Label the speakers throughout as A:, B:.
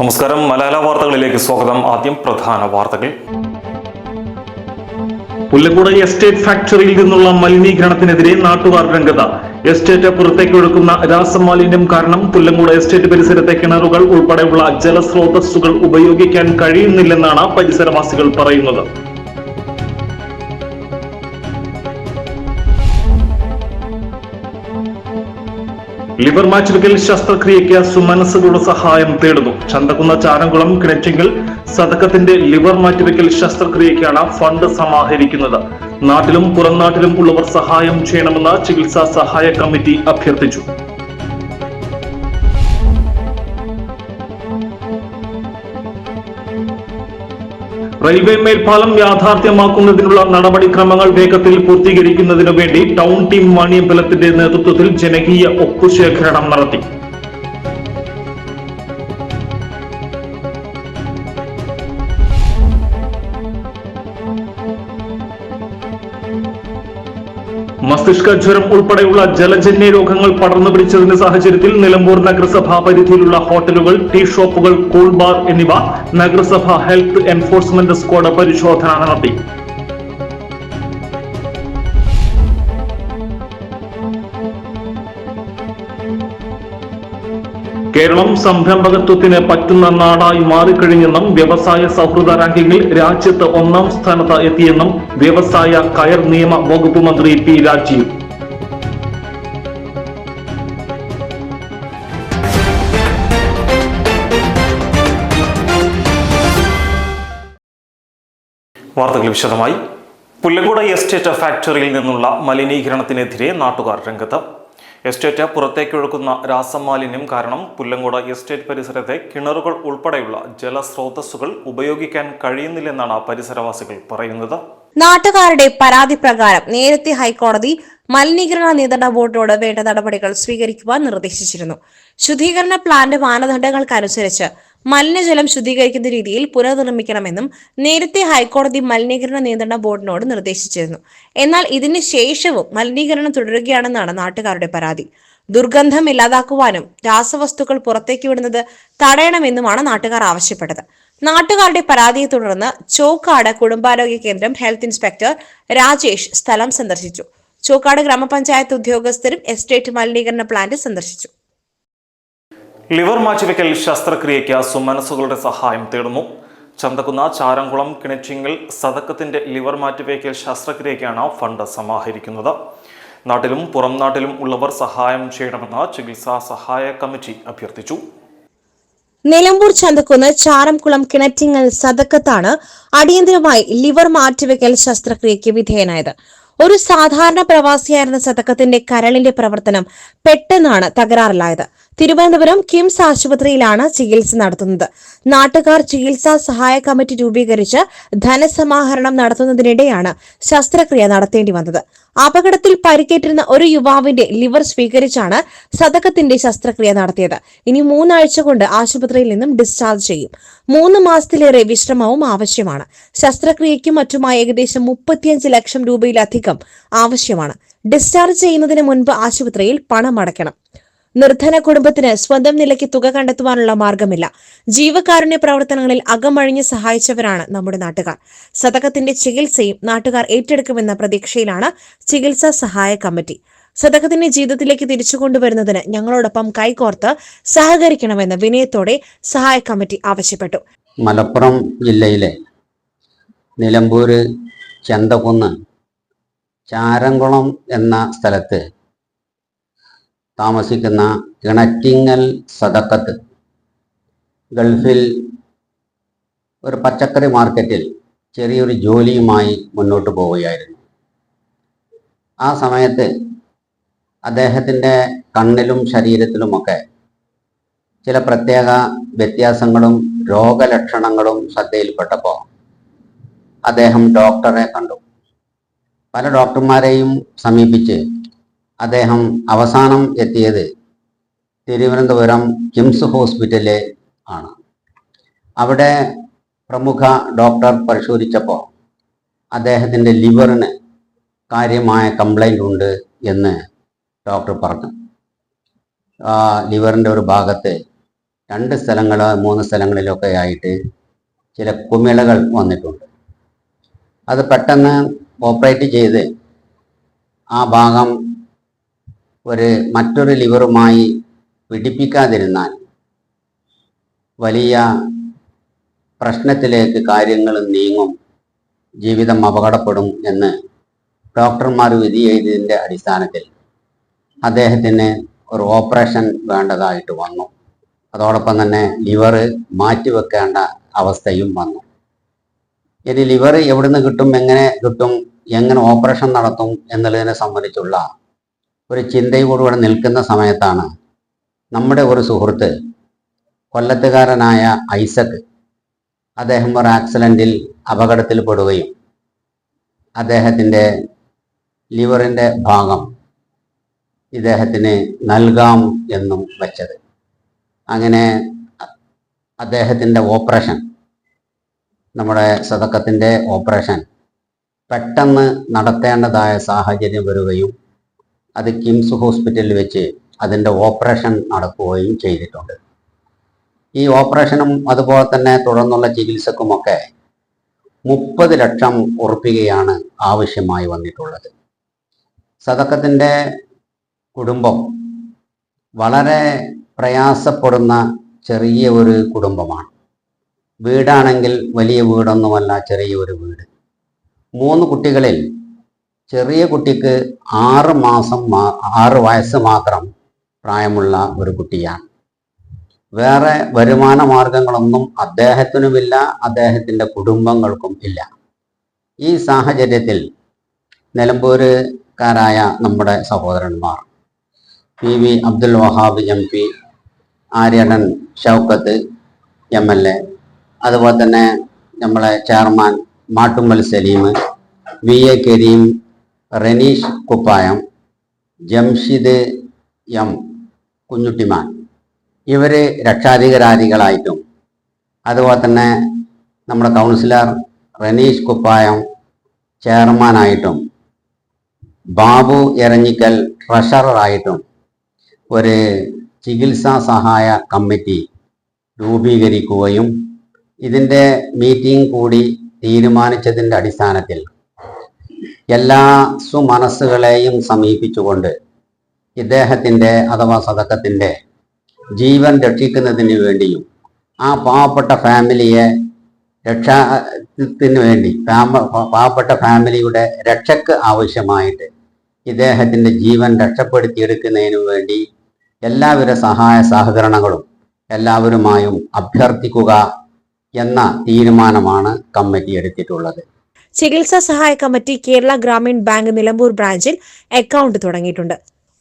A: നമസ്കാരം. മലയാള വാർത്തകളിലേക്ക് സ്വാഗതം. ആദ്യം പ്രധാന വാർത്തകൾ.
B: പുല്ലങ്കോട് എസ്റ്റേറ്റ് ഫാക്ടറിയിൽ നിന്നുള്ള മലിനീകരണത്തിനെതിരെ നാട്ടുകാർ രംഗത്ത്. എസ്റ്റേറ്റ് പുറത്തേക്ക് ഒഴുക്കുന്ന രാസമാലിന്യം കാരണം പുല്ലങ്കോട് എസ്റ്റേറ്റ് പരിസരത്തെ കിണറുകൾ ഉൾപ്പെടെയുള്ള ജലസ്രോതസ്സുകൾ ഉപയോഗിക്കാൻ കഴിയുന്നില്ലെന്നാണ് പരിസരവാസികൾ പറയുന്നത്. ലിവർ മാറ്റിവെക്കൽ ശസ്ത്രക്രിയയ്ക്ക് സുമനസ്സുകളുടെ സഹായം തേടുന്നു. ചന്തകുന്ന ചാരംകുളം കിണറ്റിങ്കിൽ സതക്കത്തിന്റെ ലിവർ മാറ്റിവെക്കൽ ശസ്ത്രക്രിയയ്ക്കാണ് ഫണ്ട് സമാഹരിക്കുന്നത്. നാട്ടിലും പുറം നാട്ടിലും ഉള്ളവർ സഹായം ചെയ്യണമെന്ന് ചികിത്സാ സഹായ കമ്മിറ്റി അഭ്യർത്ഥിച്ചു. റെയിൽവേ മേൽപ്പാലം യാഥാർത്ഥ്യമാക്കുന്നതിനുള്ള നടപടിക്രമങ്ങൾ വേഗത്തിൽ പൂർത്തീകരിക്കുന്നതിനു വേണ്ടി ടൗൺ ടീം വാണിയമ്പലത്തിന്റെ നേതൃത്വത്തിൽ ജനകീയ ഒപ്പുശേഖരണം നടത്തി. മസ്തിഷ്ക ജ്വരം ഉൾപ്പെടെയുള്ള ജലജന്യ രോഗങ്ങൾ പടർന്നു പിടിച്ചതിന്റെ സാഹചര്യത്തിൽ നിലമ്പൂർ നഗരസഭാ പരിധിയിലുള്ള ഹോട്ടലുകൾ ടീ ഷോപ്പുകൾ കൂൾ ബാർ എന്നിവ നഗരസഭ ഹെൽത്ത് എൻഫോഴ്സ്മെന്റ് സ്ക്വാഡ് പരിശോധന നടത്തി. കേരളം സംരംഭകത്വത്തിന് പറ്റുന്ന നാടായി മാറിക്കഴിഞ്ഞെന്നും വ്യവസായ സൗഹൃദ റാങ്കിങ്ങിൽ രാജ്യത്ത് ഒന്നാം സ്ഥാനത്ത് എത്തിയെന്നും വ്യവസായ കയർ നിയമ വകുപ്പ് മന്ത്രി പി രാജീവ്.
A: വാർത്തകൾ വിശദമായി. പുല്ലങ്കോട് എസ്റ്റേറ്റ് ഫാക്ടറിയിൽ നിന്നുള്ള മലിനീകരണത്തിനെതിരെ നാട്ടുകാർ രംഗത്ത് എസ്റ്റേറ്റ് പുറത്തേക്കൊഴുക്കുന്ന രാസമാലിന്യം കാരണം പുല്ലങ്കോട് എസ്റ്റേറ്റ് പരിസരത്തെ കിണറുകൾ ഉൾപ്പെടെയുള്ള ജലസ്രോതസ്സുകൾ ഉപയോഗിക്കാൻ കഴിയുന്നില്ലെന്നാണ് പരിസരവാസികൾ പറയുന്നത്.
C: നാട്ടുകാരുടെ പരാതി പ്രകാരം നേരത്തെ ഹൈക്കോടതി മലിനീകരണ നിയന്ത്രണ ബോർഡിനോട് വേണ്ട നടപടികൾ സ്വീകരിക്കുവാൻ നിർദ്ദേശിച്ചിരുന്നു. ശുദ്ധീകരണ പ്ലാന്റ് മാനദണ്ഡങ്ങൾക്കനുസരിച്ച് മലിനജലം ശുദ്ധീകരിക്കുന്ന രീതിയിൽ പുനർനിർമ്മിക്കണമെന്നും നേരത്തെ ഹൈക്കോടതി മലിനീകരണ നിയന്ത്രണ ബോർഡിനോട് നിർദ്ദേശിച്ചിരുന്നു. എന്നാൽ ഇതിന് ശേഷവും മലിനീകരണം തുടരുകയാണെന്നാണ് നാട്ടുകാരുടെ പരാതി. ദുർഗന്ധം ഇല്ലാതാക്കുവാനും രാസവസ്തുക്കൾ പുറത്തേക്ക് വിടുന്നത് തടയണമെന്നുമാണ് നാട്ടുകാർ ആവശ്യപ്പെട്ടത്. നാട്ടുകാരുടെ പരാതിയെ തുടർന്ന് ചോക്കാട് കുടുംബാരോഗ്യ കേന്ദ്രം ഹെൽത്ത് ഇൻസ്പെക്ടർ രാജേഷ് സ്ഥലം സന്ദർശിച്ചു. ചോക്കാട് ഗ്രാമപഞ്ചായത്ത് ഉദ്യോഗസ്ഥരും എസ്റ്റേറ്റ് മലിനീകരണ പ്ലാന്റ് സന്ദർശിച്ചു.
A: ലിവർ മാറ്റിവെക്കൽ ശസ്ത്രക്രിയയ്ക്ക് സുമനസ്സുകളുടെ സഹായം തേടുന്നു. ചന്തക്കുന്ന ചാരംകുളം കിണറ്റിങ്ങൽ സതക്കത്തിന്റെ ലിവർ മാറ്റിവെക്കൽ ശസ്ത്രക്രിയയ്ക്കാണ് ഫണ്ട് സമാഹരിക്കുന്നത്. നാട്ടിലും പുറം നാട്ടിലും ഉള്ളവർ സഹായം ചെയ്യണമെന്ന് ചികിത്സാ സഹായ കമ്മിറ്റി അഭ്യർത്ഥിച്ചു.
C: നിലമ്പൂർ ചന്തക്കുന്ന് ചാരംകുളം കിണറ്റിങ്ങൽ സതക്കത്താണ് അടിയന്തരമായി ലിവർ മാറ്റിവെക്കൽ ശസ്ത്രക്രിയയ്ക്ക് വിധേയനായത്. ഒരു സാധാരണ പ്രവാസിയായിരുന്ന സതക്കത്തിന്റെ കരളിന്റെ പ്രവർത്തനം പെട്ടെന്നാണ് തകരാറിലായത്. തിരുവനന്തപുരം കിംസ് ആശുപത്രിയിലാണ് ചികിത്സ നടത്തുന്നത്. നാട്ടുകാർ ചികിത്സാ സഹായ കമ്മിറ്റി രൂപീകരിച്ച് ധനസമാഹരണം നടത്തുന്നതിനിടെയാണ് ശസ്ത്രക്രിയ നടത്തേണ്ടി വന്നത്. അപകടത്തിൽ പരിക്കേറ്റിരുന്ന ഒരു യുവാവിന്റെ ലിവർ സ്വീകരിച്ചാണ് സതകത്തിന്റെ ശസ്ത്രക്രിയ നടത്തിയത്. ഇനി മൂന്നാഴ്ച കൊണ്ട് ആശുപത്രിയിൽ നിന്നും ഡിസ്ചാർജ് ചെയ്യും. മൂന്ന് മാസത്തിലേറെ വിശ്രമവും ആവശ്യമാണ്. ശസ്ത്രക്രിയയ്ക്കും മറ്റുമായി ഏകദേശം മുപ്പത്തിയഞ്ച് ലക്ഷം രൂപയിലധികം ആവശ്യമാണ്. ഡിസ്ചാർജ് ചെയ്യുന്നതിന് മുൻപ് ആശുപത്രിയിൽ പണം അടയ്ക്കണം. നിർധന കുടുംബത്തിന് സ്വന്തം നിലയ്ക്ക് തുക കണ്ടെത്തുവാനുള്ള മാർഗമില്ല. ജീവകാരുണ്യ പ്രവർത്തനങ്ങളിൽ അകമഴിഞ്ഞ് സഹായിച്ചവരാണ് നമ്മുടെ നാട്ടുകാർ. സതകത്തിന്റെ ചികിത്സയും നാട്ടുകാർ ഏറ്റെടുക്കുമെന്ന പ്രതീക്ഷയിലാണ് ചികിത്സാ സഹായ കമ്മിറ്റി. സതകത്തിന്റെ ജീവിതത്തിലേക്ക് തിരിച്ചു കൊണ്ടുവരുന്നതിന് ഞങ്ങളോടൊപ്പം കൈകോർത്ത് സഹകരിക്കണമെന്ന് വിനയത്തോടെ സഹായ കമ്മിറ്റി ആവശ്യപ്പെട്ടു.
D: മലപ്പുറം ജില്ലയിലെ നിലമ്പൂര് ചന്തകുന്ന് ചാരംകുളം എന്ന സ്ഥലത്ത് താമസിക്കുന്ന ഇണറ്റിങ്ങൽ സദക്കത്ത്. ഗൾഫിൽ ഒരു പച്ചക്കറി മാർക്കറ്റിൽ ചെറിയൊരു ജോലിയുമായി മുന്നോട്ട് പോവുകയായിരുന്നു. ആ സമയത്ത് അദ്ദേഹത്തിന്റെ കണ്ണിലും ശരീരത്തിലുമൊക്കെ ചില പ്രത്യേക വ്യത്യാസങ്ങളും രോഗലക്ഷണങ്ങളും ശ്രദ്ധയിൽപ്പെട്ടപ്പോൾ അദ്ദേഹം ഡോക്ടറെ കണ്ടു. പല ഡോക്ടർമാരെയും സമീപിച്ച് അദ്ദേഹം അവസാനം എത്തിയത് തിരുവനന്തപുരം കിംസ് ഹോസ്പിറ്റലിലെ ആണ്. അവിടെ പ്രമുഖ ഡോക്ടർ പരിശോധിച്ചപ്പോൾ അദ്ദേഹത്തിന്റെ ലിവറിന് കാര്യമായ കംപ്ലൈന്റ് ഉണ്ട് എന്ന് ഡോക്ടർ പറഞ്ഞു. ലിവറിന്റെ ഒരു ഭാഗത്ത് രണ്ട് സ്ഥലങ്ങൾ മൂന്ന് സ്ഥലങ്ങളിലൊക്കെ ആയിട്ട് ചില കുമിളകൾ വന്നിട്ടുണ്ട്. അത് പെട്ടെന്ന് ഓപ്പറേറ്റ് ചെയ്ത് ആ ഭാഗം ഒരു മറ്റൊരു ലിവറുമായി പിടിപ്പിക്കാതിരുന്നാൽ വലിയ പ്രശ്നത്തിലേക്ക് കാര്യങ്ങൾ നീങ്ങും ജീവിതം അപകടപ്പെടും എന്ന് ഡോക്ടർമാർ വിധി എഴുതിയതിന്റെ അടിസ്ഥാനത്തിൽ അദ്ദേഹത്തിന് ഒരു ഓപ്പറേഷൻ വേണ്ടതായിട്ട് വന്നു. അതോടൊപ്പം തന്നെ ലിവർ മാറ്റിവെക്കേണ്ട അവസ്ഥയും വന്നു. ഇനി ലിവർ എവിടുന്ന് കിട്ടും എങ്ങനെ കിട്ടും എങ്ങനെ ഓപ്പറേഷൻ നടത്തും എന്നുള്ളതിനെ സംബന്ധിച്ചുള്ള ഒരു ചിന്തയോടുകൂടെ നിൽക്കുന്ന സമയത്താണ് നമ്മുടെ ഒരു സുഹൃത്ത് കൊല്ലത്തുകാരനായ ഐസക് അദ്ദേഹം ഒരു ആക്സിഡന്റിൽ അപകടത്തിൽപ്പെടുകയും അദ്ദേഹത്തിന്റെ ലിവറിന്റെ ഭാഗം ഇദ്ദേഹത്തിന് നൽകാം എന്നും വച്ചത്. അങ്ങനെ അദ്ദേഹത്തിന്റെ ഓപ്പറേഷൻ നമ്മുടെ സതക്കത്തിന്റെ ഓപ്പറേഷൻ പെട്ടെന്ന് നടത്തേണ്ടതായ സാഹചര്യം വരികയും അത് കിംസ് ഹോസ്പിറ്റലിൽ വെച്ച് അതിന്റെ ഓപ്പറേഷൻ നടക്കുകയും ചെയ്തിട്ടുണ്ട്. ഈ ഓപ്പറേഷനും അതുപോലെ തന്നെ തുടർന്നുള്ള ചികിത്സക്കുമൊക്കെ മുപ്പത് ലക്ഷം ഉറപ്പികയാണ് ആവശ്യമായി വന്നിട്ടുള്ളത്. സതക്കത്തിന്റെ കുടുംബം വളരെ പ്രയാസപ്പെടുന്ന ചെറിയ ഒരു കുടുംബമാണ്. വീടാണെങ്കിൽ വലിയ വീടൊന്നുമല്ല ചെറിയ ഒരു വീട്. മൂന്ന് കുട്ടികളിൽ ചെറിയ കുട്ടിക്ക് ആറ് മാസം ആറ് വയസ്സ് മാത്രം പ്രായമുള്ള ഒരു കുട്ടിയാണ്. വേറെ വരുമാന മാർഗങ്ങളൊന്നും അദ്ദേഹത്തിനുമില്ല അദ്ദേഹത്തിന്റെ കുടുംബങ്ങൾക്കും ഇല്ല. ഈ സാഹചര്യത്തിൽ നിലമ്പൂരുകാരായ നമ്മുടെ സഹോദരന്മാർ P V Abdul Wahab M P Aryadan Shoukath M L A അതുപോലെ തന്നെ നമ്മളെ chairman Mattummal Saleem V A Kareem Ranish Kuppayam Jamshid M കുഞ്ഞുട്ടിമാൻ. ഇവർ രക്ഷാധികാരികളായിട്ടും അതുപോലെ തന്നെ നമ്മുടെ കൗൺസിലർ റനീഷ് കുപ്പായം ചെയർമാനായിട്ടും ബാബു എരഞ്ഞിക്കൽ ട്രഷററായിട്ടും ഒരു ചികിത്സാ സഹായ കമ്മിറ്റി രൂപീകരിക്കുകയും ഇതിന്റെ മീറ്റിംഗ് കൂടി തീരുമാനിച്ചതിന്റെ അടിസ്ഥാനത്തിൽ എല്ലാ സുമനസ്സുകളെയും സമീപിച്ചുകൊണ്ട് ഇദ്ദേഹത്തിന്റെ അഥവാ സതക്കത്തിന്റെ ജീവൻ രക്ഷിക്കുന്നതിന് വേണ്ടിയും ആ പാവപ്പെട്ട ഫാമിലിയെ രക്ഷത്തിന് വേണ്ടി പാവപ്പെട്ട ഫാമിലിയുടെ രക്ഷക്ക് ആവശ്യമായിട്ട് ഇദ്ദേഹത്തിന്റെ ജീവൻ രക്ഷപ്പെടുത്തിയെടുക്കുന്നതിനു വേണ്ടി എല്ലാവിധ സഹായ സഹകരണങ്ങളും എല്ലാവരുമായും അഭ്യർത്ഥിക്കുക എന്ന തീരുമാനമാണ് കമ്മിറ്റി എടുത്തിട്ടുള്ളത്.
C: ചികിത്സാ സഹായ കമ്മിറ്റി കേരള ഗ്രാമീൺ ബാങ്ക് നിലമ്പൂർ ബ്രാഞ്ചിൽ അക്കൗണ്ട് തുടങ്ങിയിട്ടുണ്ട്.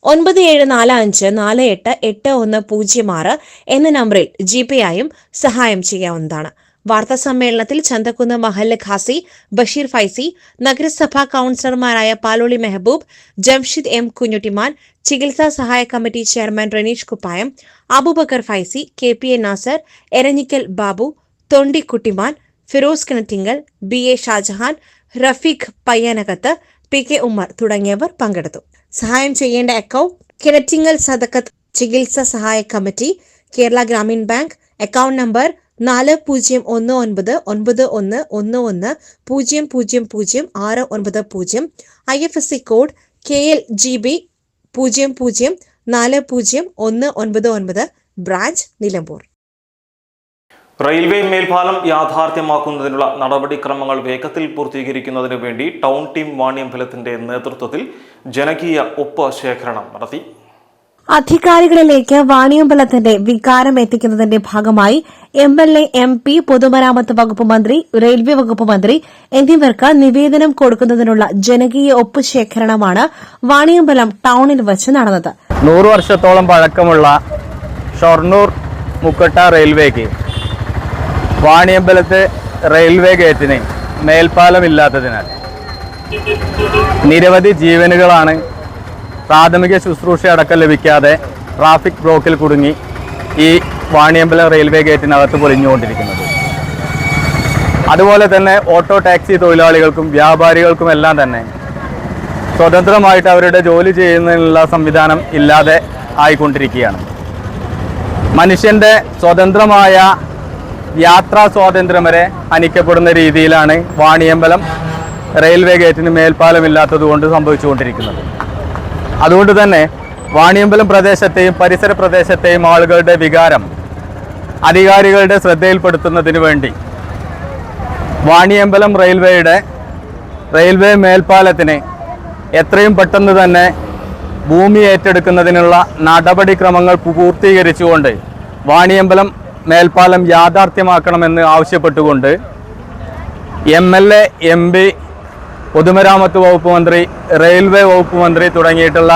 C: ഒൻപത് ഏഴ് നാല് അഞ്ച് നാല് എട്ട് എട്ട് ഒന്ന് പൂജ്യം ആറ് എന്ന നമ്പറിൽ ജി പേ ആയും സഹായം ചെയ്യാവുന്നതാണ്. വാർത്താ സമ്മേളനത്തിൽ ചന്തക്കുന്ന് മഹല്ല് ഖാസി ബഷീർ ഫൈസി നഗരസഭാ കൌൺസിലർമാരായ പാലോളി മെഹബൂബ് ജംഷിദ് എം കുഞ്ഞുട്ടിമാൻ ചികിത്സാ സഹായ committee chairman Ranish Kuppayam Aboobacker Faizy K P A Nasar Eranhikkal Babu Thondi Kuttiman Firoz Kinattingal B A Shajahan Rafeeq Payyanakath P K Ummer തുടങ്ങിയവർ പങ്കെടുത്തു. സഹായം ചെയ്യേണ്ട അക്കൗണ്ട് കിണറ്റിങ്ങൽ സദക്കത്ത് ചികിത്സ സഹായ committee Kerala Grameen bank account number നാല് പൂജ്യം ഒന്ന് ഒൻപത് ഒൻപത് ഒന്ന് ഒന്ന് ഒന്ന് പൂജ്യം പൂജ്യം പൂജ്യം ആറ് ഒൻപത് പൂജ്യം I F S C code K L G B പൂജ്യം പൂജ്യം നാല് പൂജ്യം ഒന്ന് ഒൻപത് ഒൻപത് ബ്രാഞ്ച് നിലമ്പൂർ.
A: റെയിൽവേ മേൽപ്പാലം യാഥാർത്ഥ്യമാക്കുന്നതിനുള്ള നടപടിക്രമങ്ങൾ വേഗത്തിൽ പൂർത്തീകരിക്കുന്നതിന് വേണ്ടി ടൗൺ ടീം വാണിയമ്പലത്തിന്റെ നേതൃത്വത്തിൽ ജനകീയ ഒപ്പ് ശേഖരണം നടത്തി.
C: അധികാരികളിലേക്ക് വാണിയമ്പലത്തിന്റെ വികാരം എത്തിക്കുന്നതിന്റെ ഭാഗമായി M L A M P പൊതുമരാമത്ത് വകുപ്പ് മന്ത്രി റെയിൽവേ വകുപ്പ് മന്ത്രി എന്നിവർക്ക് നിവേദനം കൊടുക്കുന്നതിനുള്ള ജനകീയ ഒപ്പ് ശേഖരണമാണ് വാണിയമ്പലം ടൌണിൽ വച്ച് നടന്നത്.
E: നൂറ് വർഷത്തോളം പഴക്കമുള്ള ഷൊർണൂർ മുക്കട്ട റെയിൽവേക്ക് വാണിയമ്പലത്ത് റെയിൽവേ ഗേറ്റിന് മേൽപ്പാലമില്ലാത്തതിനാൽ നിരവധി ജീവനുകളാണ് പ്രാഥമിക ശുശ്രൂഷ അടക്കം ലഭിക്കാതെ ട്രാഫിക് ബ്ലോക്കിൽ കുടുങ്ങി ഈ വാണിയമ്പലം റെയിൽവേ ഗേറ്റിനകത്ത് പൊലിഞ്ഞുകൊണ്ടിരിക്കുന്നത് അതുപോലെ തന്നെ ഓട്ടോ ടാക്സി തൊഴിലാളികൾക്കും വ്യാപാരികൾക്കും എല്ലാം തന്നെ സ്വതന്ത്രമായിട്ട് അവരുടെ ജോലി ചെയ്യുന്നതിനുള്ള സംവിധാനം ഇല്ലാതെ ആയിക്കൊണ്ടിരിക്കുകയാണ്. മനുഷ്യന്റെ സ്വതന്ത്രമായ യാത്രാ സ്വാതന്ത്ര്യം വരെ ഹനിക്കപ്പെടുന്ന രീതിയിലാണ് വാണിയമ്പലം റെയിൽവേ ഗേറ്റിന് മേൽപ്പാലമില്ലാത്തത് കൊണ്ട് സംഭവിച്ചുകൊണ്ടിരിക്കുന്നത്. അതുകൊണ്ട് തന്നെ വാണിയമ്പലം പ്രദേശത്തെയും പരിസര പ്രദേശത്തെയും ആളുകളുടെ വികാരം അധികാരികളുടെ ശ്രദ്ധയിൽപ്പെടുത്തുന്നതിന് വേണ്ടി വാണിയമ്പലം റെയിൽവേയുടെ റെയിൽവേ മേൽപ്പാലത്തിന് എത്രയും പെട്ടെന്ന് തന്നെ ഭൂമി ഏറ്റെടുക്കുന്നതിനുള്ള നടപടിക്രമങ്ങൾ പൂർത്തീകരിച്ചുകൊണ്ട് വാണിയമ്പലം മേൽപ്പാലം യാഥാർത്ഥ്യമാക്കണമെന്ന് ആവശ്യപ്പെട്ടുകൊണ്ട് M L A M P പൊതുമരാമത്ത് വകുപ്പ് മന്ത്രി റെയിൽവേ വകുപ്പ് മന്ത്രി തുടങ്ങിയിട്ടുള്ള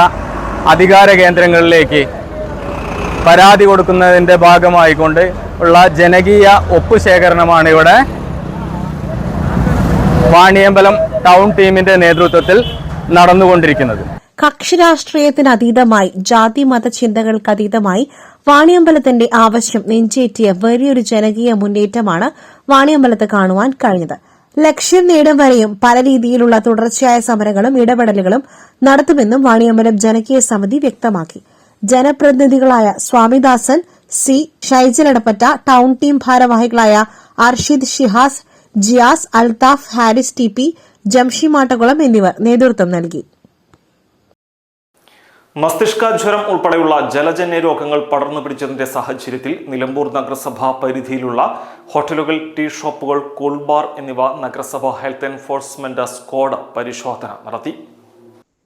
E: അധികാര കേന്ദ്രങ്ങളിലേക്ക് പരാതി കൊടുക്കുന്നതിന്റെ ഭാഗമായിക്കൊണ്ട് ഉള്ള ജനകീയ ഒപ്പുശേഖരണമാണ് ഇവിടെ വാണിയമ്പലം ടൗൺ ടീമിന്റെ നേതൃത്വത്തിൽ നടന്നുകൊണ്ടിരിക്കുന്നത്.
C: കക്ഷിരാഷ്ട്രീയത്തിനതീതമായി ജാതി മത ചിന്തകൾക്ക് അതീതമായി വാണിയമ്പലത്തിന്റെ ആവശ്യം നെഞ്ചേറ്റിയ വലിയൊരു ജനകീയ മുന്നേറ്റമാണ് വാണിയമ്പലത്ത് കാണുവാൻ കഴിഞ്ഞത്. ലക്ഷ്യം നേടും വരെയും പല രീതിയിലുള്ള തുടർച്ചയായ സമരങ്ങളും ഇടപെടലുകളും നടത്തുമെന്നും വാണിയമ്പലം ജനകീയ സമിതി വ്യക്തമാക്കി. ജനപ്രതിനിധികളായ Swamidasan C. Shaijal Adappatta town team ഭാരവാഹികളായ അർഷിദ് ഷിഹാസ് ജിയാസ് അൽതാഫ് ഹാരിസ് ടി പി ജംഷി മാട്ടകുളം എന്നിവർ നേതൃത്വം നൽകി.
A: മസ്തിഷ്കാജ്വരം ഉൾപ്പെടെയുള്ള ജലജന്യ രോഗങ്ങൾ പടർന്നു പിടിച്ചതിന്റെ സാഹചര്യത്തിൽ നിലമ്പൂർ നഗരസഭാ പരിധിയിലുള്ള ഹോട്ടലുകൾ ടീ ഷോപ്പുകൾ കൂൾ ബാർ എന്നിവ നഗരസഭാ ഹെൽത്ത് എൻഫോഴ്സ്മെന്റ് സ്ക്വാഡ് പരിശോധന നടത്തി.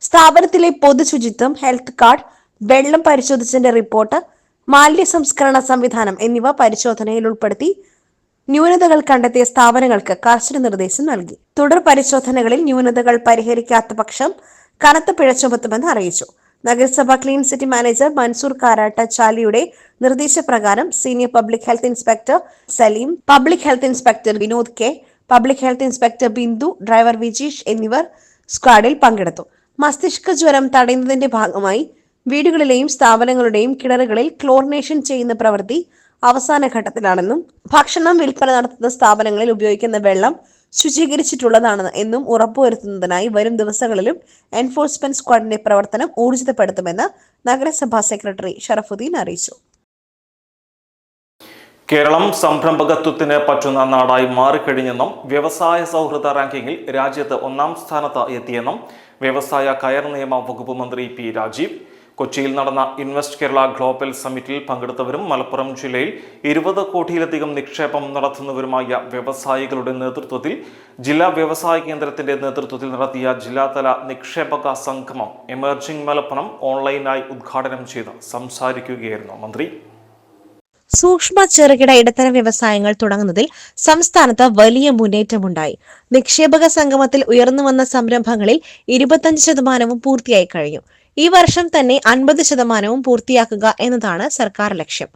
C: സ്ഥാപനത്തിലെ പൊതുശുചിത്വം ഹെൽത്ത് കാർഡ് വെള്ളം പരിശോധിച്ചതിന്റെ റിപ്പോർട്ട് മാലിന്യ സംസ്കരണ സംവിധാനം എന്നിവ പരിശോധനയിൽ ഉൾപ്പെടുത്തി ന്യൂനതകൾ കണ്ടെത്തിയ സ്ഥാപനങ്ങൾക്ക് കർശന നിർദ്ദേശം നൽകി. തുടർ പരിശോധനകളിൽ ന്യൂനതകൾ പരിഹരിക്കാത്ത പക്ഷം കനത്ത പിഴ ചുമത്തുമെന്ന് അറിയിച്ചു. നഗരസഭ ക്ലീൻ സിറ്റി മാനേജർ മൻസൂർ കാരാട്ട ചാലിയുടെ നിർദ്ദേശപ്രകാരം senior public health inspector Saleem public health inspector Vinod K public health inspector Bindu driver Vijeesh എന്നിവർ സ്ക്വാഡിൽ പങ്കെടുത്തു. മസ്തിഷ്ക ജ്വരം തടയുന്നതിന്റെ ഭാഗമായി വീടുകളിലെയും സ്ഥാപനങ്ങളുടെയും കിണറുകളിൽ ക്ലോറിനേഷൻ ചെയ്യുന്ന പ്രവൃത്തി അവസാന ഘട്ടത്തിലാണെന്നും ഭക്ഷണം വിൽപ്പന നടത്തുന്ന സ്ഥാപനങ്ങളിൽ ഉപയോഗിക്കുന്ന വെള്ളം ശുചീകരിച്ചിട്ടുള്ളതാണ് എന്നും ഉറപ്പുവരുത്തുന്നതിനായി വരും ദിവസങ്ങളിലും എൻഫോഴ്സ്മെന്റ് സ്ക്വാഡിന്റെ പ്രവർത്തനം ഊർജിതപ്പെടുത്തുമെന്ന് നഗരസഭാ സെക്രട്ടറി ഷറഫുദ്ദീൻ അറിയിച്ചു.
A: കേരളം സംരംഭകത്വത്തിന് പറ്റുന്ന നാടായി മാറിക്കഴിഞ്ഞെന്നും വ്യവസായ സൗഹൃദ റാങ്കിങ്ങിൽ രാജ്യത്ത് ഒന്നാം സ്ഥാനത്ത് എത്തിയെന്നും വ്യവസായ കയർ നിയമ വകുപ്പ് മന്ത്രി പി രാജീവ് കൊച്ചിയിൽ നടന്ന ഇൻവെസ്റ്റ് കേരള ഗ്ലോബൽ സമ്മിറ്റിൽ പങ്കെടുത്തവരും മലപ്പുറം ജില്ലയിൽ ഇരുപത് കോടിയിലധികം നിക്ഷേപം നടത്തുന്നവരുമായ വ്യവസായികളുടെ നേതൃത്വത്തിൽ ജില്ലാ വ്യവസായ കേന്ദ്രത്തിന്റെ നേതൃത്വത്തിൽ നടത്തിയ ജില്ലാതല നിക്ഷേപക സംഗമം എമർജിംഗ് മലപ്പുറം ഓൺലൈനായി ഉദ്ഘാടനം ചെയ്ത് സംസാരിക്കുകയായിരുന്നു മന്ത്രി.
C: സൂക്ഷ്മ ചെറുകിട ഇടത്തരം വ്യവസായങ്ങൾ തുടങ്ങുന്നതിൽ സംസ്ഥാനത്ത് വലിയ മുന്നേറ്റമുണ്ടായി. നിക്ഷേപക സംഗമത്തിൽ ഉയർന്നുവന്ന സംരംഭങ്ങളിൽ ഇരുപത്തഞ്ച് ശതമാനവും പൂർത്തിയായി കഴിഞ്ഞു. ഈ വർഷം തന്നെ അൻപത് ശതമാനവും പൂർത്തിയാക്കുക എന്നതാണ് സർക്കാർ ലക്ഷ്യം.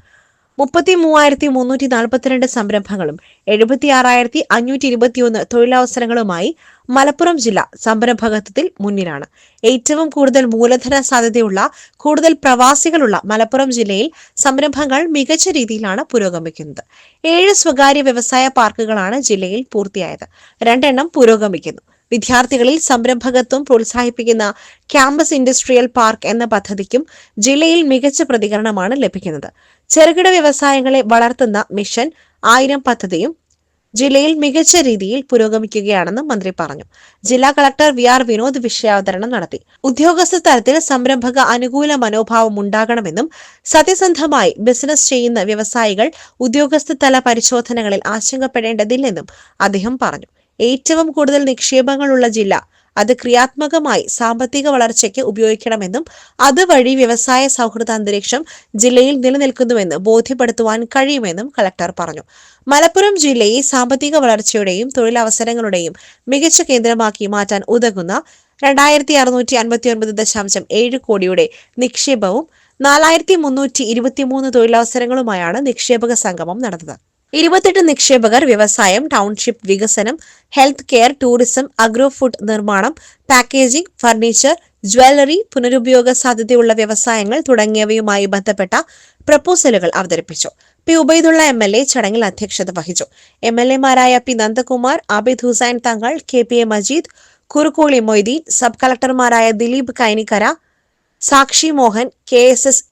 C: മുപ്പത്തി മൂവായിരത്തി മുന്നൂറ്റി നാൽപ്പത്തിരണ്ട് സംരംഭങ്ങളും എഴുപത്തി ആറായിരത്തി അഞ്ഞൂറ്റി ഇരുപത്തിയൊന്ന് തൊഴിലവസരങ്ങളുമായി മലപ്പുറം ജില്ല സംരംഭകത്വത്തിൽ മുന്നിലാണ്. ഏറ്റവും കൂടുതൽ മൂലധന സാധ്യതയുള്ള കൂടുതൽ പ്രവാസികളുള്ള മലപ്പുറം ജില്ലയിൽ സംരംഭങ്ങൾ മികച്ച രീതിയിലാണ് പുരോഗമിക്കുന്നത്. ഏഴ് സ്വകാര്യ വ്യവസായ പാർക്കുകളാണ് ജില്ലയിൽ പൂർത്തിയായത്. രണ്ടെണ്ണം പുരോഗമിക്കുന്നു. വിദ്യാർത്ഥികളിൽ സംരംഭകത്വം പ്രോത്സാഹിപ്പിക്കുന്ന ക്യാമ്പസ് ഇൻഡസ്ട്രിയൽ പാർക്ക് എന്ന പദ്ധതിക്കും ജില്ലയിൽ മികച്ച പ്രതികരണമാണ് ലഭിക്കുന്നത്. ചെറുകിട വ്യവസായങ്ങളെ വളർത്തുന്ന മിഷൻ ആയിരം പദ്ധതിയും ജില്ലയിൽ മികച്ച രീതിയിൽ പുരോഗമിക്കുകയാണെന്ന് മന്ത്രി പറഞ്ഞു. ജില്ലാ കളക്ടർ വി ആർ വിനോദ് വിഷയാവതരണം നടത്തി. ഉദ്യോഗസ്ഥ തലത്തിൽ സംരംഭക അനുകൂല മനോഭാവം ഉണ്ടാകണമെന്നും സത്യസന്ധമായി ബിസിനസ് ചെയ്യുന്ന വ്യവസായികൾ ഉദ്യോഗസ്ഥ തല പരിശോധനകളിൽ ആശങ്കപ്പെടേണ്ടതില്ലെന്നും അദ്ദേഹം പറഞ്ഞു. ഏറ്റവും കൂടുതൽ നിക്ഷേപങ്ങളുള്ള ജില്ല. അത് ക്രിയാത്മകമായി സാമ്പത്തിക വളർച്ചയ്ക്ക് ഉപയോഗിക്കണമെന്നും അതുവഴി വ്യവസായ സൗഹൃദ അന്തരീക്ഷം ജില്ലയിൽ നിലനിൽക്കുന്നുവെന്ന് ബോധ്യപ്പെടുത്തുവാൻ കഴിയുമെന്നും കളക്ടർ പറഞ്ഞു. മലപ്പുറം ജില്ലയെ സാമ്പത്തിക വളർച്ചയുടെയും തൊഴിലവസരങ്ങളുടെയും മികച്ച കേന്ദ്രമാക്കി മാറ്റാൻ ഉതകുന്ന രണ്ടായിരത്തി അറുന്നൂറ്റി അൻപത്തി ഒൻപത് ദശാംശം ഏഴ് കോടിയുടെ നിക്ഷേപവും നാലായിരത്തി മുന്നൂറ്റി ഇരുപത്തിമൂന്ന് തൊഴിലവസരങ്ങളുമായാണ് നിക്ഷേപക സംഗമം നടന്നത്. ഇരുപത്തെട്ട് നിക്ഷേപകർ വ്യവസായം ടൗൺഷിപ്പ് വികസനം health care tourism agro food നിർമ്മാണം പാക്കേജിംഗ് ഫർണിച്ചർ ജ്വല്ലറി പുനരുപയോഗ സാധ്യതയുള്ള വ്യവസായങ്ങൾ തുടങ്ങിയവയുമായി ബന്ധപ്പെട്ട പ്രപ്പോസലുകൾ അവതരിപ്പിച്ചു. P Ubaidulla M L A ചടങ്ങിൽ അധ്യക്ഷത വഹിച്ചു. M L എമാരായ P Nandakumar Abid Hussain Thangal K P A Majeed Kurukkoli Moideen sub കളക്ടർമാരായ Dileep Kainikkara Sakshi Mohan K S S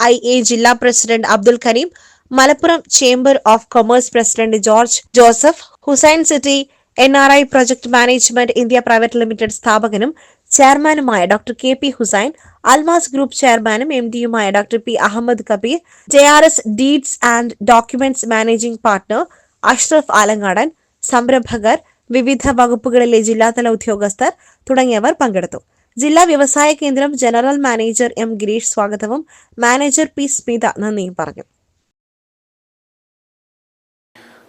C: I A ജില്ലാ president Abdul Kareem Malappuram chamber of commerce president George Joseph Hussain city N R I project management India private limited സ്ഥാപകനും ചെയർമാനുമായ doctor K P Hussain Almas group ചെയർമാനും M ഡിയുമായ doctor P Ahammed Kabeer J R S deeds and documents managing partner Ashraf Alangadan സംരംഭകർ വിവിധ വകുപ്പുകളിലെ ജില്ലാതല ഉദ്യോഗസ്ഥർ തുടങ്ങിയവർ പങ്കെടുത്തു. ജില്ലാ വ്യവസായ കേന്ദ്രം ജനറൽ മാനേജർ എം ഗിരീഷ് സ്വാഗതവും മാനേജർ പി സ്മിത നന്ദിയും പറഞ്ഞു.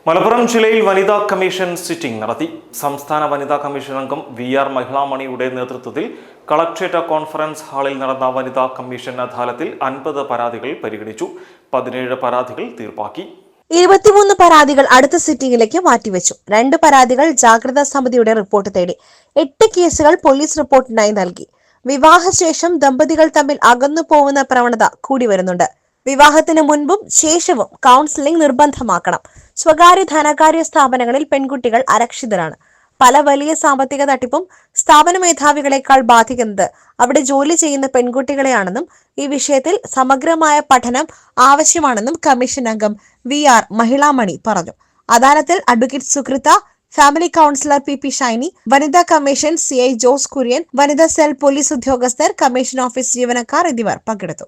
A: മലപ്പുറം ജില്ലയിൽ വനിതാ കമ്മീഷൻ സിറ്റിംഗ് നടത്തി. സംസ്ഥാന വനിതാ കമ്മീഷൻ അംഗം വി ആർ മഹിളാമണിയുടെ നേതൃത്വത്തിൽ കളക്ട്രേറ്റ് കോൺഫറൻസ് ഹാളിൽ നടന്ന വനിതാ കമ്മീഷൻ അദാലത്തിൽ അൻപത് പരാതികൾ പരിഗണിച്ചു. പതിനേഴ് പരാതികൾ തീർപ്പാക്കി.
C: ഇരുപത്തിമൂന്ന് പരാതികൾ അടുത്ത സിറ്റിംഗിലേക്ക് മാറ്റിവെച്ചു. രണ്ട് പരാതികൾ ജാഗ്രതാ സമിതിയുടെ റിപ്പോർട്ട് തേടി. എട്ട് കേസുകൾ പോലീസ് റിപ്പോർട്ടിനായി നൽകി. വിവാഹശേഷം ദമ്പതികൾ തമ്മിൽ അകന്നു പോകുന്ന പ്രവണത കൂടി വരുന്നുണ്ട്. വിവാഹത്തിന് മുൻപും ശേഷവും കൗൺസിലിംഗ് നിർബന്ധമാക്കണം. സ്വകാര്യ ധനകാര്യ സ്ഥാപനങ്ങളിൽ പെൺകുട്ടികൾ അരക്ഷിതരാണ്. പല വലിയ സാമ്പത്തിക തട്ടിപ്പും സ്ഥാപന മേധാവികളെക്കാൾ ബാധിക്കുന്നത് അവിടെ ജോലി ചെയ്യുന്ന പെൺകുട്ടികളെയാണെന്നും ഈ വിഷയത്തിൽ സമഗ്രമായ പഠനം ആവശ്യമാണെന്നും കമ്മീഷൻ അംഗം വി ആർ മഹിളാമണി പറഞ്ഞു. അദാലത്തിൽ advocate Sukrutha family counsellor P P Shiny വനിതാ commission C I Jose Kurian വനിതാ സെൽ പോലീസ് ഉദ്യോഗസ്ഥർ കമ്മീഷൻ ഓഫീസ് ജീവനക്കാർ എന്നിവർ പങ്കെടുത്തു.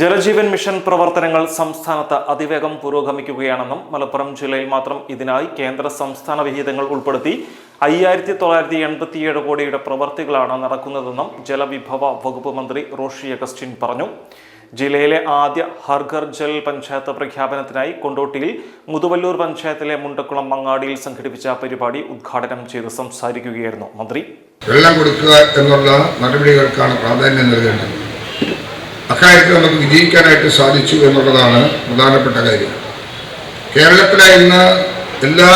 A: ജലജീവൻ മിഷൻ പ്രവർത്തനങ്ങൾ സംസ്ഥാനത്ത് അതിവേഗം പുരോഗമിക്കുകയാണെന്നും മലപ്പുറം ജില്ലയിൽ മാത്രം ഇതിനായി കേന്ദ്ര സംസ്ഥാന വിഹിതങ്ങൾ ഉൾപ്പെടുത്തി അയ്യായിരത്തി തൊള്ളായിരത്തി എൺപത്തിയേഴ് കോടിയുടെ പ്രവർത്തികളാണ് നടക്കുന്നതെന്നും ജലവിഭവ വകുപ്പ് മന്ത്രി റോഷി അഗസ്റ്റിൻ പറഞ്ഞു. ജില്ലയിലെ ആദ്യ ഹർഘർ ജൽ പഞ്ചായത്ത് പ്രഖ്യാപനത്തിനായി കൊണ്ടോട്ടിയിൽ മുതുവല്ലൂർ പഞ്ചായത്തിലെ മുണ്ടക്കുളം മങ്ങാടിയിൽ സംഘടിപ്പിച്ച പരിപാടി ഉദ്ഘാടനം ചെയ്ത് സംസാരിക്കുകയായിരുന്നു മന്ത്രി.
F: വെള്ളം കൊടുക്കുക എന്നുള്ള നടപടികൾക്കാണ് പ്രാധാന്യം നൽകേണ്ടത്. അക്കാര്യത്തിൽ നമുക്ക് വിജയിക്കാനായിട്ട് സാധിച്ചു എന്നുള്ളതാണ് പ്രധാനപ്പെട്ട കാര്യം. കേരളത്തിലെ ഇന്ന് എല്ലാ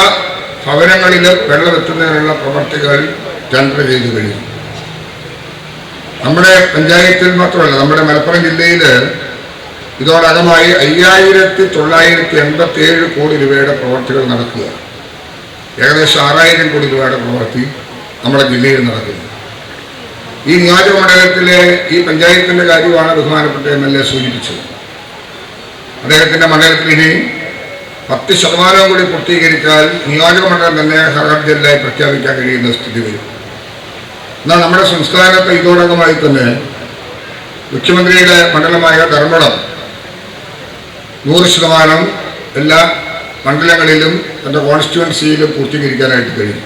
F: ഭവനങ്ങളിലും വെള്ളമെത്തുന്നതിനുള്ള പ്രവർത്തികൾ ടെൻഡർ ചെയ്തു കഴിഞ്ഞു. നമ്മുടെ പഞ്ചായത്തിൽ മാത്രമല്ല നമ്മുടെ മലപ്പുറം ജില്ലയിൽ ഇതോടകമായി അയ്യായിരത്തി തൊള്ളായിരത്തി എൺപത്തി ഏഴ് കോടി രൂപയുടെ പ്രവർത്തികൾ നടക്കുക. ഏകദേശം ആറായിരം കോടി രൂപയുടെ പ്രവർത്തി നമ്മുടെ ജില്ലയിൽ നടക്കുന്നു. ഈ നിയോജകമണ്ഡലത്തിലെ ഈ പഞ്ചായത്തിന്റെ കാര്യമാണ് ബഹുമാനപ്പെട്ട എം എൽ എ സൂചിപ്പിച്ചത്. അദ്ദേഹത്തിന്റെ മണ്ഡലത്തിൽ ഇനി പത്ത് ശതമാനം കൂടി പൂർത്തീകരിച്ചാൽ നിയോജക മണ്ഡലം തന്നെ ഹർഹർ പ്രഖ്യാപിക്കാൻ കഴിയുന്ന സ്ഥിതി വരും. എന്നാൽ നമ്മുടെ സംസ്ഥാനത്ത് ഇതോടകമായി തന്നെ മുഖ്യമന്ത്രിയുടെ മണ്ഡലമായ ധർമ്മടം നൂറ് ശതമാനം എല്ലാ മണ്ഡലങ്ങളിലും തന്റെ കോൺസ്റ്റിറ്റ്യുവൻസിയിലും പൂർത്തീകരിക്കാനായിട്ട് കഴിയും.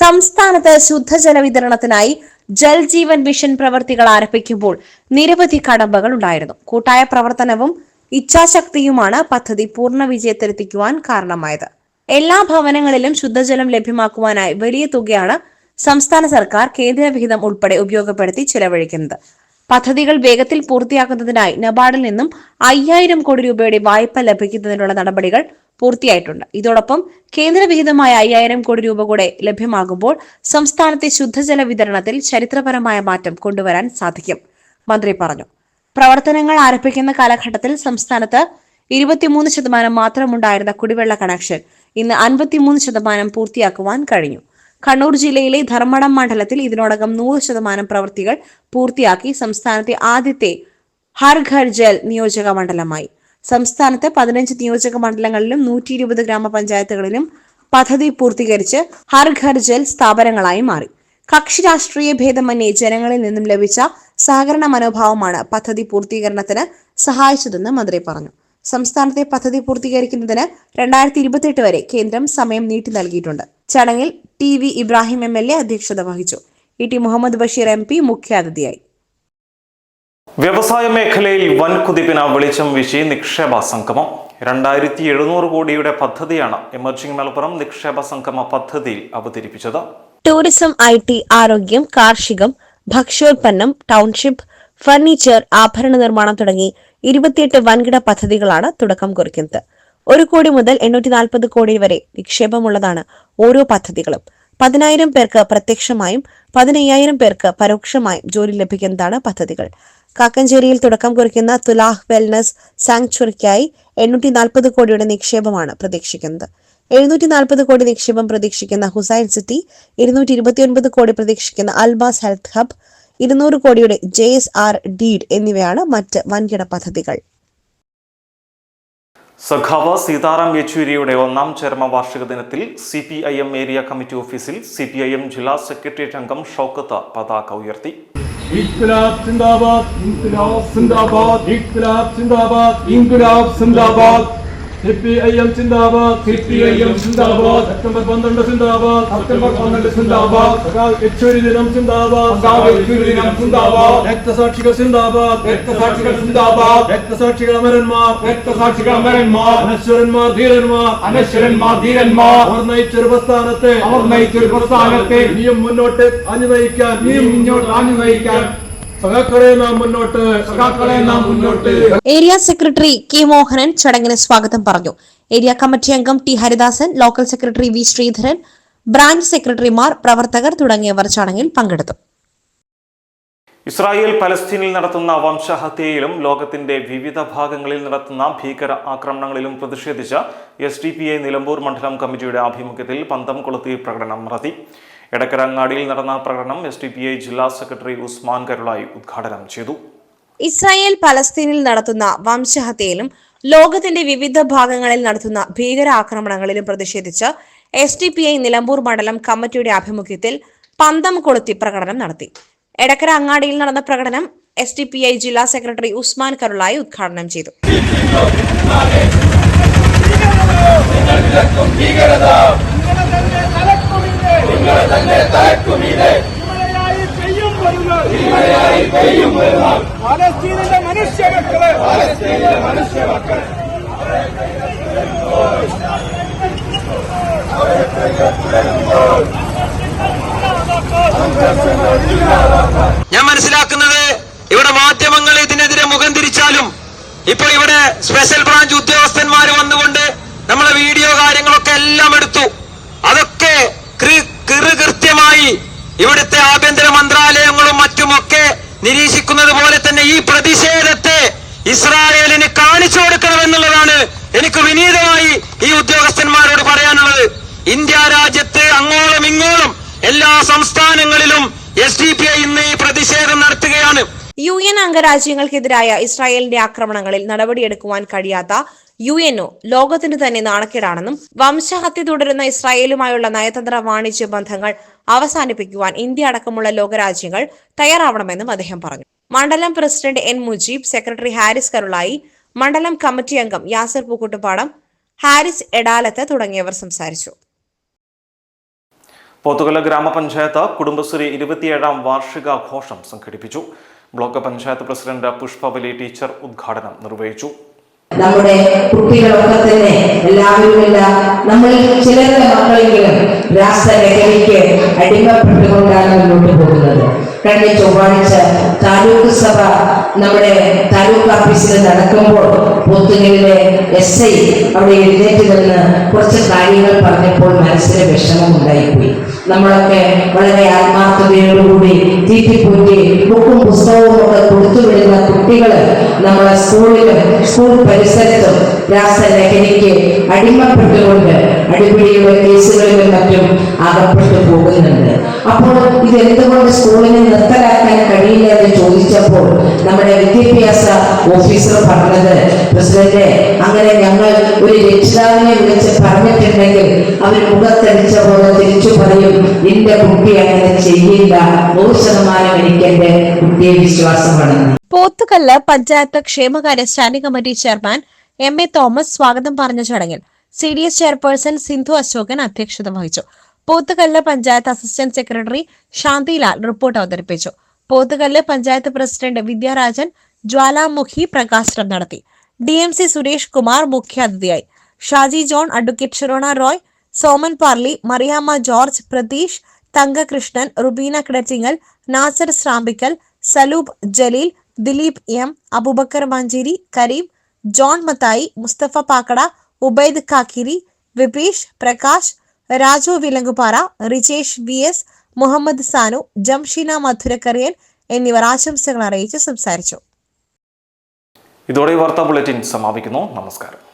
C: സംസ്ഥാനത്ത് ശുദ്ധജല വിതരണത്തിനായി ജൽ ജീവൻ മിഷൻ പ്രവർത്തികൾ ആരംഭിക്കുമ്പോൾ നിരവധി കടമ്പകൾ ഉണ്ടായിരുന്നു. കൂട്ടായ പ്രവർത്തനവും ഇച്ഛാശക്തിയുമാണ് പദ്ധതി പൂർണ വിജയത്തിലെത്തിക്കുവാൻ കാരണമായത്. എല്ലാ ഭവനങ്ങളിലും ശുദ്ധജലം ലഭ്യമാക്കുവാനായി വലിയ തുകയാണ് സംസ്ഥാന സർക്കാർ കേന്ദ്ര വിഹിതം ഉൾപ്പെടെ ഉപയോഗപ്പെടുത്തി ചിലവഴിക്കുന്നത്. പദ്ധതികൾ വേഗത്തിൽ പൂർത്തിയാക്കുന്നതിനായി നബാർഡിൽ നിന്നും അയ്യായിരം കോടി രൂപയുടെ വായ്പ ലഭിക്കുന്നതിനുള്ള നടപടികൾ പൂർത്തിയായിട്ടുണ്ട്. ഇതോടൊപ്പം കേന്ദ്രവിഹിതമായ അയ്യായിരം കോടി രൂപ കൂടെ ലഭ്യമാകുമ്പോൾ സംസ്ഥാനത്തെ ശുദ്ധജല വിതരണത്തിൽ ചരിത്രപരമായ മാറ്റം കൊണ്ടുവരാൻ സാധിക്കും. മന്ത്രി പറഞ്ഞു. പ്രവർത്തനങ്ങൾ ആരംഭിക്കുന്ന കാലഘട്ടത്തിൽ സംസ്ഥാനത്ത് ഇരുപത്തിമൂന്ന് ശതമാനം മാത്രമുണ്ടായിരുന്ന കുടിവെള്ള കണക്ഷൻ ഇന്ന് അൻപത്തിമൂന്ന് ശതമാനം പൂർത്തിയാക്കുവാൻ കഴിഞ്ഞു. കണ്ണൂർ ജില്ലയിലെ ധർമ്മടം മണ്ഡലത്തിൽ ഇതിനോടകം നൂറ് ശതമാനം പ്രവൃത്തികൾ പൂർത്തിയാക്കി സംസ്ഥാനത്തെ ആദ്യത്തെ ഹർ ഘർ ജൽ നിയോജക മണ്ഡലമായി. സംസ്ഥാനത്തെ പതിനഞ്ച് നിയോജക മണ്ഡലങ്ങളിലും നൂറ്റി ഇരുപത് ഗ്രാമപഞ്ചായത്തുകളിലും പദ്ധതി പൂർത്തീകരിച്ച് ഹർ ഘർ ജൽ സ്ഥാപനങ്ങളായി മാറി. കക്ഷി രാഷ്ട്രീയ ഭേദമന്യേ ജനങ്ങളിൽ നിന്നും ലഭിച്ച സഹകരണ മനോഭാവമാണ് പദ്ധതി പൂർത്തീകരണത്തിന് സഹായിച്ചതെന്ന് മന്ത്രി പറഞ്ഞു. സംസ്ഥാനത്തെ പദ്ധതി പൂർത്തീകരിക്കുന്നതിന് രണ്ടായിരത്തി വരെ കേന്ദ്രം സമയം നീട്ടി നൽകിയിട്ടുണ്ട്. ചടങ്ങിൽ T V Ibrahim M L A അധ്യക്ഷത വഹിച്ചു. E T Muhammad Basheer M P മുഖ്യാതിഥിയായി
A: വ്യവസായ മേഖലയിൽ വൻ കുതിപ്പിന് വെളിച്ചം വീശി നിക്ഷേപ സംഗമം. രണ്ടായിരത്തി എഴുന്നൂറ് കോടിയുടെ പദ്ധതിയാണ് എമർജിംഗ് മലപ്പുറം നിക്ഷേപ സംഗമ പദ്ധതിയിൽ അവതരിപ്പിച്ചത്.
C: ടൂറിസം ഐ ടി ആരോഗ്യം കാർഷികം ഭക്ഷ്യോൽപ്പന്നം ടൗൺഷിപ്പ് ഫർണിച്ചർ ആഭരണ നിർമ്മാണം തുടങ്ങി ഇരുപത്തിയെട്ട് വൻകിട പദ്ധതികളാണ് തുടക്കം കുറിക്കുന്നത്. ഒരു കോടി മുതൽ എണ്ണൂറ്റി നാൽപ്പത് കോടി വരെ നിക്ഷേപമുള്ളതാണ് ഓരോ പദ്ധതികളും. പതിനായിരം പേർക്ക് പ്രത്യക്ഷമായും പതിനയ്യായിരം പേർക്ക് പരോക്ഷമായും ജോലി ലഭിക്കുന്നതാണ് പദ്ധതികൾ. കാക്കഞ്ചേരിയിൽ തുടക്കം കുറിക്കുന്ന തുലാഹ് വെൽനസ് സാങ്ച്വറിക്കായി എണ്ണൂറ്റി നാൽപ്പത് കോടിയുടെ നിക്ഷേപമാണ് പ്രതീക്ഷിക്കുന്നത്. എഴുന്നൂറ്റി നാൽപ്പത് കോടി നിക്ഷേപം പ്രതീക്ഷിക്കുന്ന ഹുസൈൻ സിറ്റി ഇരുന്നൂറ്റി ഇരുപത്തിയൊൻപത് കോടി പ്രതീക്ഷിക്കുന്ന അൽബാസ് ഹെൽത്ത് ഹബ് ഇരുന്നൂറ് കോടിയുടെ ജെ എസ് ആർ ഡീഡ് എന്നിവയാണ് മറ്റ് വൻകിട പദ്ധതികൾ.
A: സഖാവ് സീതാറാം യെച്ചൂരിയുടെ ഒന്നാം ചരമ വാർഷിക ദിനത്തിൽ C P I M area committee ഓഫീസിൽ സി പി ഐ എം ജില്ലാ സെക്രട്ടേറിയറ്റ് അംഗം ഷൗക്കത്ത് പതാക ഉയർത്തി.
G: ഇൻകുലാബ് സിന്ദാബാദ്. ഇൻകുലാബ് സിന്ദാബാദ് സി പി ഐ എം സിന്ദാബാദ് സി പി ഐ എം സിന്ദാബാദ് സെപ്റ്റംബർ പന്ത്രണ്ട് സിന്ദാബാദ് സെപ്റ്റംബർ പന്ത്രണ്ട് സിന്ദാബാദ് സഖാവ് യെച്ചൂരി ദിനം സിന്ദാബാദ് സഖാവ് യെച്ചൂരി ദിനം സിന്ദാബാദ് രക്തസാക്ഷികൾ സിന്ദാബാദ് രക്തസാക്ഷികൾ സിന്ദാബാദ് രക്തസാക്ഷികൾ അമരന്മാർ. രക്തസാക്ഷികൾ അമരന്മാർ. അനശ്വരന്മാർ ധീരന്മാർ. അനശ്വരന്മാർ ധീരന്മാർ. അവർ നയിച്ചൊരു പ്രസ്ഥാനത്തെ. അവർ നയിച്ചൊരു പ്രസ്ഥാനത്തെ. ഇനിയും മുന്നോട്ട് അനുനയിക്കാൻ ഇനിയും മുന്നോട്ട് അനുനയിക്കാൻ സഖാക്കളെ നാം മുന്നോട്ട് സഖാക്കളെ നാം മുന്നോട്ട്.
C: ഏരിയ സെക്രട്ടറി കെ മോഹനൻ ചടങ്ങിന് സ്വാഗതം പറഞ്ഞു. ഏരിയ കമ്മിറ്റി അംഗം T Haridasan local secretary V Sreedharan branch സെക്രട്ടറിമാർ പ്രവർത്തകർ തുടങ്ങിയവർ ചടങ്ങിൽ പങ്കെടുത്തു.
A: ഇസ്രായേൽ പലസ്തീനിൽ നടത്തുന്ന വംശഹത്യയിലും ലോകത്തിന്റെ വിവിധ ഭാഗങ്ങളിൽ നടത്തുന്ന ഭീകര ആക്രമണങ്ങളിലും പ്രതിഷേധിച്ച S D P I Nilambur മണ്ഡലം കമ്മിറ്റിയുടെ ആഭിമുഖ്യത്തിൽ പന്തം കൊളുത്തി പ്രകടനം നടത്തി. എടക്കര അങ്ങാടിയിൽ നടന്ന പ്രകടനം എസ് ഡി പി ഐ ജില്ലാ സെക്രട്ടറി ഉസ്മാൻ കരുളായി ഉദ്ഘാടനം ചെയ്തു.
C: ഇസ്രായേൽ പലസ്തീനിൽ നടത്തുന്ന വംശഹത്യയിലും ലോകത്തിന്റെ വിവിധ ഭാഗങ്ങളിൽ നടത്തുന്ന ഭീകരാക്രമണങ്ങളിലും പ്രതിഷേധിച്ച് S D P I Nilambur മണ്ഡലം കമ്മിറ്റിയുടെ ആഭിമുഖ്യത്തിൽ പന്തം കൊളുത്തി പ്രകടനം നടത്തി. എടക്കര അങ്ങാടിയിൽ നടന്ന പ്രകടനം എസ് ഡി പി ഐ ജില്ലാ സെക്രട്ടറി ഉസ്മാൻ കരുളായി ഉദ്ഘാടനം ചെയ്തു.
H: പലസ്തീനിലെ മനുഷ്യ മക്കൾ. പലസ്തീനിലെ മനുഷ്യ മക്കൾ.
I: ഞാൻ മനസ്സിലാക്കുന്നത് ഇവിടെ മാധ്യമങ്ങൾ ഇതിനെതിരെ മുഖം തിരിച്ചാലും ഇപ്പോൾ ഇവിടെ സ്പെഷ്യൽ ബ്രാഞ്ച് ഉദ്യോഗസ്ഥന്മാർ വന്നുകൊണ്ട് നമ്മളെ വീഡിയോ കാര്യങ്ങളൊക്കെ എല്ലാം എടുത്തു. അതൊക്കെ കൃത്യമായി ഇവിടുത്തെ ആഭ്യന്തര മന്ത്രാലയങ്ങളും മറ്റുമൊക്കെ നിരീക്ഷിക്കുന്നത് പോലെ തന്നെ ഈ പ്രതിഷേധത്തെ ഇസ്രായേലിന് കാണിച്ചു കൊടുക്കണമെന്നുള്ളതാണ് എനിക്ക് വിനീതമായി ഈ ഉദ്യോഗസ്ഥന്മാരോട് പറയാനുള്ളത്. ഇന്ത്യ രാജ്യത്ത് അങ്ങോളം ഇങ്ങോളം എല്ലാ സംസ്ഥാനങ്ങളിലും എസ് ഡി പി ഐ ഇന്ന് ഈ പ്രതിഷേധം നടത്തുകയാണ്.
C: യു എൻ അംഗരാജ്യങ്ങൾക്കെതിരായ ഇസ്രായേലിന്റെ ആക്രമണങ്ങളിൽ നടപടിയെടുക്കുവാൻ കഴിയാത്ത യു എൻ ഒ ലോകത്തിന് തന്നെ നാണക്കേടാണെന്നും വംശഹത്യ തുടരുന്ന ഇസ്രായേലുമായുള്ള നയതന്ത്ര വാണിജ്യ ബന്ധങ്ങൾ അവസാനിപ്പിക്കുവാൻ ഇന്ത്യ അടക്കമുള്ള ലോകരാജ്യങ്ങൾ തയ്യാറാവണമെന്നും അദ്ദേഹം പറഞ്ഞു. മണ്ഡലം president N Mujeeb secretary Haris Karulai മണ്ഡലം കമ്മിറ്റി അംഗം യാസർ പൂക്കുട്ടുപാടം ഹാരിസ് എഡാലത്ത് തുടങ്ങിയവർ സംസാരിച്ചു.
A: പോത്തുകല ഗ്രാമപഞ്ചായത്ത് കുടുംബശ്രീ ഇരുപത്തിയേഴാം വാർഷികാഘോഷം സംഘടിപ്പിച്ചു. Block panchayat president Pushpabali teacher ഉദ്ഘാടനം നിർവഹിച്ചു.
J: നമ്മുടെ കുട്ടികളൊക്കെ തന്നെ എല്ലാവരുമില്ല. നമ്മളിൽ ചിലരുടെ മക്കളെങ്കിലും രാസലഹരിക്ക് അടിമപ്പെട്ടുകൊണ്ടാണ് മുന്നോട്ട് പോകുന്നത്. കഴിഞ്ഞ ചൊവ്വാഴ്ച താലൂക്ക് സഭ നമ്മുടെ താലൂക്ക് ഓഫീസിൽ നടക്കുമ്പോൾ പോത്തുങ്ങലിലെ എസ് ഐ അവിടെ എഴുന്നേറ്റ് നിന്ന് കുറച്ച് കാര്യങ്ങൾ പറഞ്ഞപ്പോൾ മനസ്സിന് വിഷമം ഉണ്ടായിപ്പോയി നമ്മളൊക്കെ വളരെ ആത്മാർത്ഥതയോടുകൂടി തീറ്റിപ്പൂറ്റി ബുക്കും പുസ്തകവും ഒക്കെ കൊടുത്തു വിടുന്ന കുട്ടികൾ നമ്മളെ സ്കൂളിലും സ്കൂൾ പരിസരത്തും രാസലഹരിക്ക് അടിമപ്പെട്ടുകൊണ്ട് അടിപിടിയുടെ കേസുകളിലും മറ്റും അകപ്പെട്ടു പോകുന്നുണ്ട്. അപ്പോൾ ഇത് എന്തുകൊണ്ട് സ്കൂളിനെ നിർത്തലാക്കാൻ കഴിയില്ല എന്ന് ചോദിച്ചപ്പോൾ നമ്മുടെ വിദ്യാഭ്യാസ ഓഫീസർ പറഞ്ഞത് പ്രസിഡന്റ് അങ്ങനെ ഞങ്ങൾ ഒരു രക്ഷിതാവിനെ വിളിച്ച് പറഞ്ഞിട്ടുണ്ടെങ്കിൽ അവർ മുഖത്തടിച്ച പോലെ തിരിച്ചു പറയും എന്റെ കുട്ടി അങ്ങനെ ചെയ്യില്ല. നൂറ് ശതമാനം എനിക്ക് എന്റെ കുട്ടിയെ വിശ്വാസം വളർന്നു
C: പോത്തുകല്ല് പഞ്ചായത്ത് ക്ഷേമകാര്യ standing committee chairman M A Thomas സ്വാഗതം പറഞ്ഞ ചടങ്ങിൽ C D S chairperson Sindhu Ashokan അധ്യക്ഷത വഹിച്ചു. Pothukallu panchayat assistant secretary Santhilal report അവതരിപ്പിച്ചു. പോത്തുകല്ല് പഞ്ചായത്ത് പ്രസിഡന്റ് വിദ്യാരാജൻ ജ്വാലാമുഖി പ്രകാശനം നടത്തി. D M C Suresh Kumar മുഖ്യാതിഥിയായി. Shaji John advocate Shirona Roy Soman Parli Mariyamma George Pratheesh Thankakrishnan Rubeena Kinattingal Nasar Srambikkal Salub Jaleel Dileep M Aboobacker Manjeri Kareem John Mathai Musthafa Pakkada Ubaid Kakkiri Vipeesh Prakash Raju Vilangupara Rijesh V S Muhammad Sanu Jamsheena Madhurakkariyan എന്നിവർ ആശംസകൾ അറിയിച്ച് സംസാരിച്ചു.
A: ഇതോടെ വാർത്താ bulletin സമാപിക്കുന്നു. നമസ്കാരം.